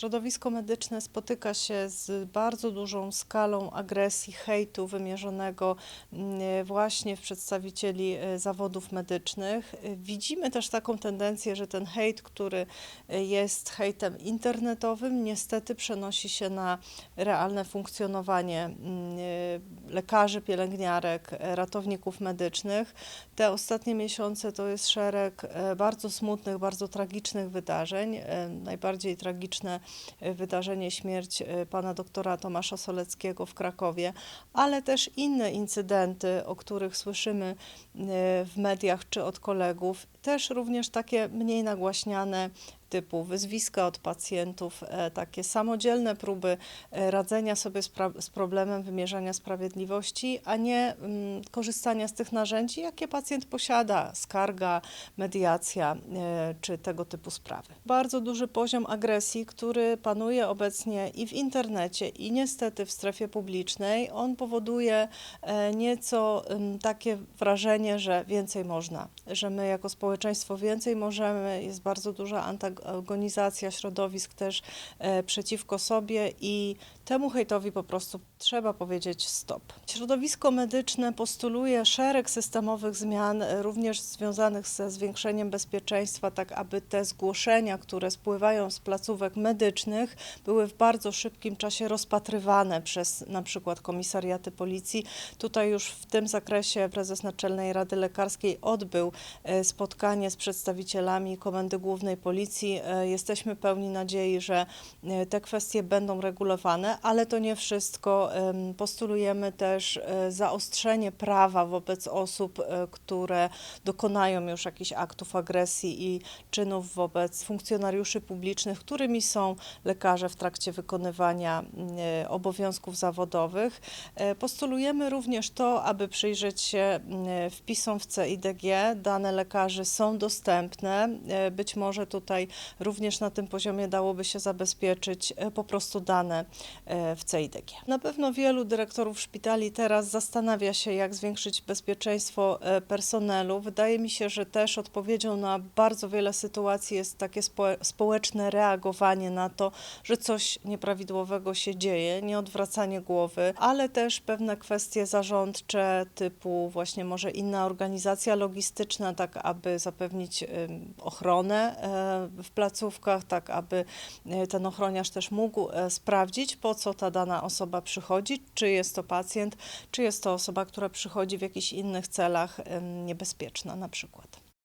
Środowisko medyczne spotyka się z bardzo dużą skalą agresji, hejtu wymierzonego mm, właśnie w przedstawicieli e, zawodów medycznych. E, Widzimy też taką tendencję, że ten hejt, który e, jest hejtem internetowym, niestety przenosi się na realne funkcjonowanie mm, lekarzy, pielęgniarek, ratowników medycznych. Te ostatnie miesiące to jest szereg bardzo smutnych, bardzo tragicznych wydarzeń. Najbardziej tragiczne wydarzenie śmierć e, pana doktora Tomasza Soleckiego w Krakowie, ale też inne incydenty, o których słyszymy e, w mediach czy od kolegów, też również takie mniej nagłaśniane typu wyzwiska od pacjentów, e, takie samodzielne próby e, radzenia sobie z, z problemem wymierzania sprawiedliwości, a nie mm, korzystania z tych narzędzi, jakie pacjent posiada, skarga, mediacja e, czy tego typu sprawy. Bardzo duży poziom agresji, który panuje obecnie i w internecie, i niestety w strefie publicznej, on powoduje nieco takie wrażenie, że więcej można, że my jako społeczeństwo więcej możemy, jest bardzo duża antagonizacja środowisk też e, przeciwko sobie i temu hejtowi po prostu trzeba powiedzieć stop. Środowisko medyczne postuluje szereg systemowych zmian, e, również związanych ze zwiększeniem bezpieczeństwa, tak aby te zgłoszenia, które spływają z placówek medycznych, były w bardzo szybkim czasie rozpatrywane przez na przykład komisariaty policji. Tutaj już w tym zakresie prezes Naczelnej Rady Lekarskiej odbył e, spotkanie z przedstawicielami Komendy Głównej Policji. E, Jesteśmy pełni nadziei, że e, te kwestie będą regulowane, ale to nie wszystko. Em, Postulujemy też e, zaostrzenie prawa wobec osób, które dokonają już jakichś aktów agresji i czynów wobec funkcjonariuszy publicznych, którymi są lekarze w trakcie wykonywania obowiązków zawodowych. Postulujemy również to, aby przyjrzeć się wpisom w CIDG. Dane lekarzy są dostępne. Być może tutaj również na tym poziomie dałoby się zabezpieczyć e, po prostu dane e, w CIDG. Na pewno wielu dyrektorów szpitali teraz zastanawia się, jak zwiększyć bezpieczeństwo e, personelu. Wydaje mi się, że też odpowiedzią na bardzo wiele sytuacji jest takie spo- społeczne reagowanie na to, że coś nieprawidłowego się dzieje, nie odwracanie głowy, ale też pewne kwestie zarządcze typu właśnie może inna organizacja logistyczna, tak aby zapewnić ochronę e, placówkach, tak aby e, ten ochroniarz też mógł e, sprawdzić, po co ta dana osoba przychodzi, czy jest to pacjent, czy jest to osoba, która przychodzi w jakichś innych celach niebezpieczna na przykład.